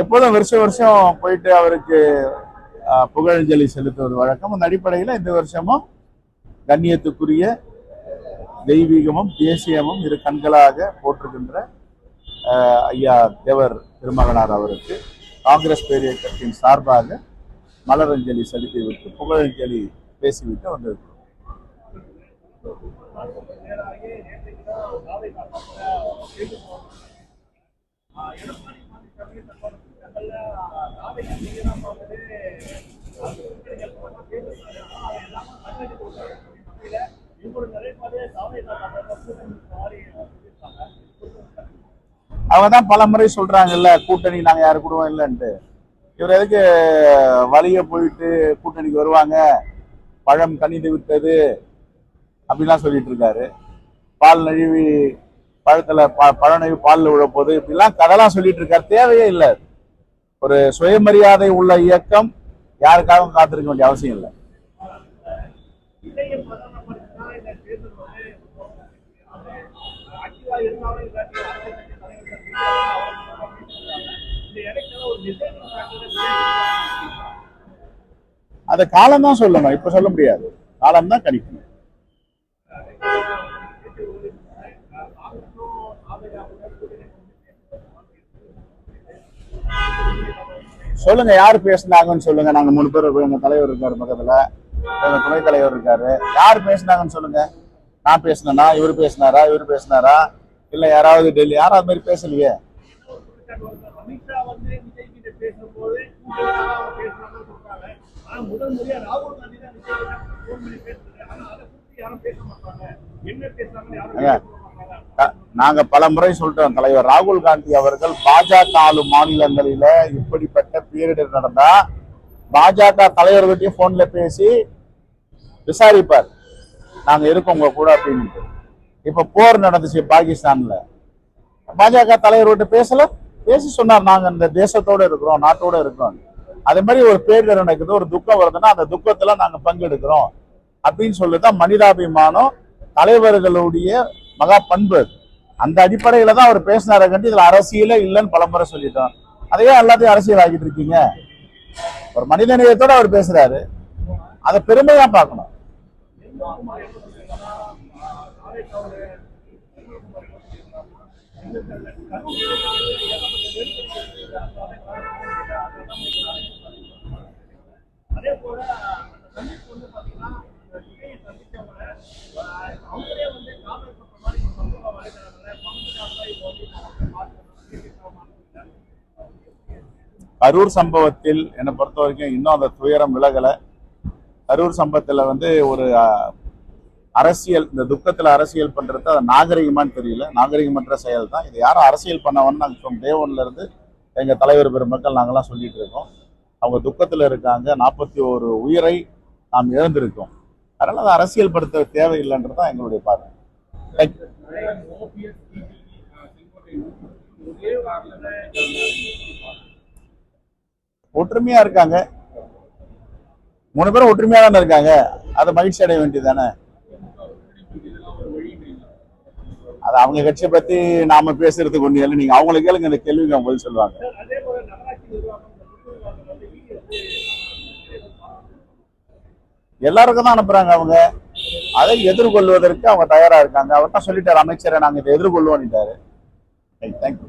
எப்போதும் வருஷம் வருஷம் போயிட்டு அவருக்கு புகழஞ்சலி செலுத்துவது வழக்கம். அந்த அடிப்படையில் இந்த வருஷமும் கண்ணியத்துக்குரிய தெய்வீகமும் தேசியமும் இரு கண்களாக போற்றுகின்ற ஐயா தேவர் திருமகனார் அவருக்கு காங்கிரஸ் பேரியக்கத்தின் சார்பாக மலரஞ்சலி செலுத்திவிட்டு புகழஞ்சலி பேசிவிட்டு வந்திருக்கிறோம். அவங்க தான் பல முறை சொல்றாங்கல்ல கூட்டணி நாங்க யாரு கூடவும் இல்லைன்ட்டு. இவர் எதுக்கு வழிய போயிட்டு கூட்டணிக்கு வருவாங்க? பழம் கனிந்து விட்டது. அப்படிலாம் சொல்லிட்டு இருக்காரு. பால் நழுவி பழத்துல ப- பழ நழுவி பால்ல விழப்போது இப்படிலாம் கதைலாம் சொல்லிட்டு இருக்காரு. தேவையே இல்லை. ஒரு சுயமரியாதை உள்ள இயக்கம் யாருக்காகவும் காத்திருக்க வேண்டிய அவசியம் இல்லை. அதை காலம் தான் சொல்லணும் இப்ப சொல்ல முடியாது. காலம் தான் கணிக்கணும். சொல்லுங்க யார் பேசுனாங்கன்னு சொல்லுங்க. நாங்க மூணு பேர் எங்க தலைவர் இருக்காரு பக்கத்துல. எங்க துணைத் தலைவர் இருக்காரு. யார் பேசினாங்கன்னு சொல்லுங்க. நான் பேசினா இவர் பேசினாரா? இவர் பேசினாரா? இல்ல யாராவது டெல்லி யாரும் அது மாதிரி பேசலையே? முதல் நாங்க பல முறை சொல்லிட்டோம் தலைவர் ராகுல் காந்தி அவர்கள் பாஜக ஆளும் மாநிலங்களில இப்படிப்பட்ட பேரிடர் நடந்தா பாஜக தலைவர்கிட்டயும் போன்ல பேசி விசாரிப்பார். நாங்க இருக்கோம் உங்க கூட அப்படின்ட்டு. இப்ப போர் நடந்துச்சு பாகிஸ்தான்ல. பாஜக தலைவர்கிட்ட பேசல பேசி சொன்னார் நாங்க இந்த தேசத்தோட இருக்கிறோம் நாட்டோட இருக்கிறோம். அதே மாதிரி ஒரு பேரிடர் நடக்குது ஒரு துக்கம் வருதுன்னா அந்த துக்கத்துல நாங்க பங்கெடுக்கிறோம். அப்படின்னு சொல்லிதான் மனிதாபிமானம் தலைவர்களுடைய மகா பண்பு அது. அந்த அடிப்படையில தான் அவர் பேசினார கண்டு இதுல அரசியலே இல்லைன்னு பலமுறை சொல்லிட்டோம். அதையே எல்லாத்தையும் அரசியல் ஆகிட்டு இருக்கீங்க. ஒரு மனிதநேயத்தோட அவர் பேசுறாரு. அதை பெருமையா பார்க்கணும். அதே போல அந்த சந்திப்பு வந்து பாத்தீங்கன்னா இந்த விஜயை சந்திச்சவங்க ஆஹ், அவங்களே வந்து காதல் பண்ற மாதிரி ஒரு சமூக வலைதளங்கள்ல பங்குக்காக தான் இப்போ வந்து மாற்றணும் கரூர் சம்பவத்தில் என்னை பொறுத்த வரைக்கும் இன்னும் அந்த துயரம் விலகலை. கரூர் சம்பவத்தில் வந்து ஒரு அரசியல் இந்த துக்கத்தில் அரசியல் பண்ணுறது அது நாகரிகமான்னு தெரியல. நாகரிகமற்ற செயல் தான் இது யாரும் அரசியல் பண்ணவன்னு நாங்கள் ஃப்ரம் டே ஒன்ல தலைவர் பெருமக்கள் நாங்கள்லாம் சொல்லிட்டு இருக்கோம். அவங்க துக்கத்தில் இருக்காங்க. நாற்பத்தி ஒரு உயிரை நாம் இழந்திருக்கோம். அதனால் அதை அரசியல் படுத்த தேவையில்லைன்றது தான் எங்களுடைய பார்வை தேங்க்யூ ஒற்றுமையா இருக்காங்க. மூணு பேரும் ஒற்றுமையா தானே இருக்காங்க. அதை மகிழ்ச்சி அடைய வேண்டியது தானே அது அவங்க கட்சியை பத்தி நாம பேசுறதுக்கு ஒண்ணு இல்லை. நீங்க அவங்களை கேளுங்க இந்த கேள்விக்கு அவங்க பதில் சொல்லுவாங்க. எல்லாருக்கும் தான் அனுப்புறாங்க அவங்க. அதை எதிர்கொள்வதற்கு அவங்க தயாரா இருக்காங்க. அவர் தான் சொல்லிட்டாரு அமைச்சரை நாங்க இதை எதிர்கொள்வோம்ட்டாரு தேங்க்யூ